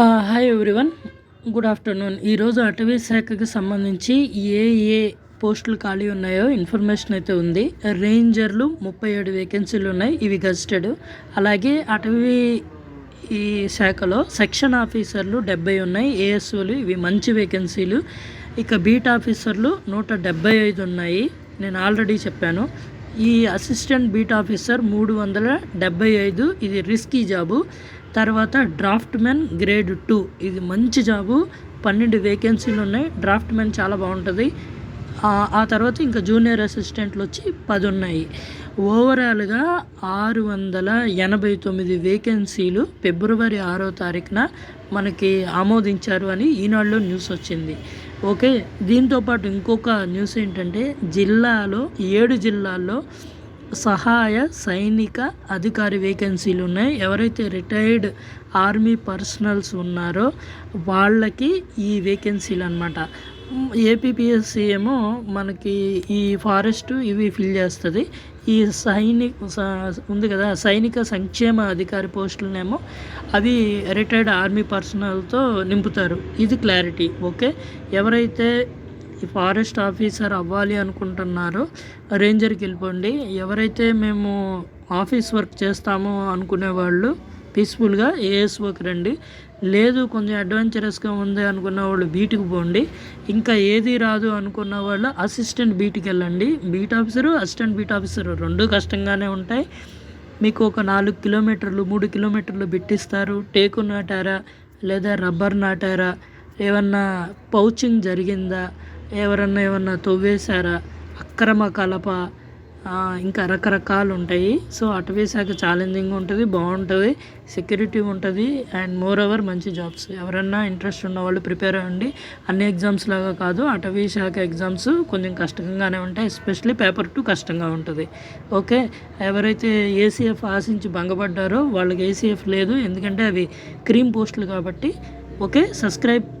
Hi everyone good afternoon ఈరోజు అటవీ శాఖకి సంబంధించి ఏ ఏ పోస్టులు ఖాళీ ఉన్నాయో ఇన్ఫర్మేషన్ అయితే ఉంది. రేంజర్లు ముప్పై ఏడు వేకెన్సీలు ఉన్నాయి. ఇవి గజిటెడ్. అలాగే అటవీ ఈ శాఖలో సెక్షన్ ఆఫీసర్లు డెబ్బై ఉన్నాయి. ఏఎస్ఓలు ఇవి మంచి వేకెన్సీలు ఇక బీట్ ఆఫీసర్లు నూట డెబ్బై ఐదు ఉన్నాయి. నేను ఆల్రెడీ చెప్పాను. ఈ అసిస్టెంట్ బీట్ ఆఫీసర్ మూడు వందల డెబ్బై ఐదు. ఇది రిస్కీ జాబు. తర్వాత డ్రాఫ్ట్ మెన్ గ్రేడ్ టూ. ఇది మంచి జాబు. పన్నెండు వేకెన్సీలు ఉన్నాయి డ్రాఫ్ట్ మెన్ చాలా బాగుంటుంది. ఆ- తర్వాత ఇంకా జూనియర్ అసిస్టెంట్లు వచ్చి పది ఉన్నాయి ఓవరాల్గా ఆరు వందల ఎనభై తొమ్మిది వేకెన్సీలు ఫిబ్రవరి ఆరో తారీఖున మనకి ఆమోదించారు అని ఈనాడులో న్యూస్ వచ్చింది. ఓకే? దీంతోపాటు ఇంకొక న్యూస్ ఏంటంటే జిల్లాలో ఏడు జిల్లాల్లో సహాయ సైనిక అధికారి వేకెన్సీలు ఉన్నాయి. ఎవరైతే రిటైర్డ్ ఆర్మీ పర్సనల్స్ ఉన్నారో వాళ్ళకి ఈ వేకెన్సీలు అనమాట ఏపీపీఎస్సీ ఏమో మనకి ఈ ఫారెస్ట్ ఇవి ఫిల్ చేస్తుంది. ఈ సైనిక ఉంది కదా సైనిక సంక్షేమ అధికారి పోస్టులనేమో అవి రిటైర్డ్ ఆర్మీ పర్సనల్తో నింపుతారు. ఇది క్లారిటీ ఓకే ఎవరైతే ఫారెస్ట్ ఆఫీసర్ అవ్వాలి అనుకుంటున్నారో రేంజర్కి వెళ్ళిపోండి. ఎవరైతే మేము ఆఫీస్ వర్క్ చేస్తాము అనుకునే వాళ్ళు పీస్ఫుల్గా ఏఎస్ఓకి రండి. లేదు కొంచెం అడ్వెంచరస్గా ఉంది అనుకున్న వాళ్ళు బీట్కి పోండి. ఇంకా ఏది రాదు అనుకున్న వాళ్ళు అసిస్టెంట్ బీట్కి వెళ్ళండి. Beat officer assistant beat officer రెండు కష్టంగానే ఉంటాయి. మీకు ఒక నాలుగు కిలోమీటర్లు మూడు కిలోమీటర్లు బిట్టిస్తారు. టేకు నాటారా లేదా రబ్బర్ నాటారా? ఏమన్నా పౌచింగ్ జరిగిందా? ఎవరన్నా ఏమన్నా తవ్వేశారా? అక్రమ కలప ఇంకా రకరకాలు ఉంటాయి. సో అటు వేసాక ఛాలెంజింగ్ ఉంటుంది బాగుంటుంది సెక్యూరిటీ ఉంటుంది అండ్ మోర్ ఓవర్ మంచి జాబ్స్ ఎవరన్నా ఇంట్రెస్ట్ ఉన్న వాళ్ళు ప్రిపేర్ అవ్వండి అన్ని ఎగ్జామ్స్ లాగా కాదు అటవీ శాఖ ఎగ్జామ్స్ కొంచెం కష్టంగానే ఉంటాయి ఎస్పెషలీ పేపర్ టూ కష్టంగా ఉంటుంది. ఓకే? ఎవరైతే ఏసీఎఫ్ ఆశించి భంగపడ్డారో వాళ్ళకి ఏసీఎఫ్ లేదు ఎందుకంటే అవి క్రీమ్ పోస్టులు కాబట్టి. ఓకే? సబ్స్క్రైబ్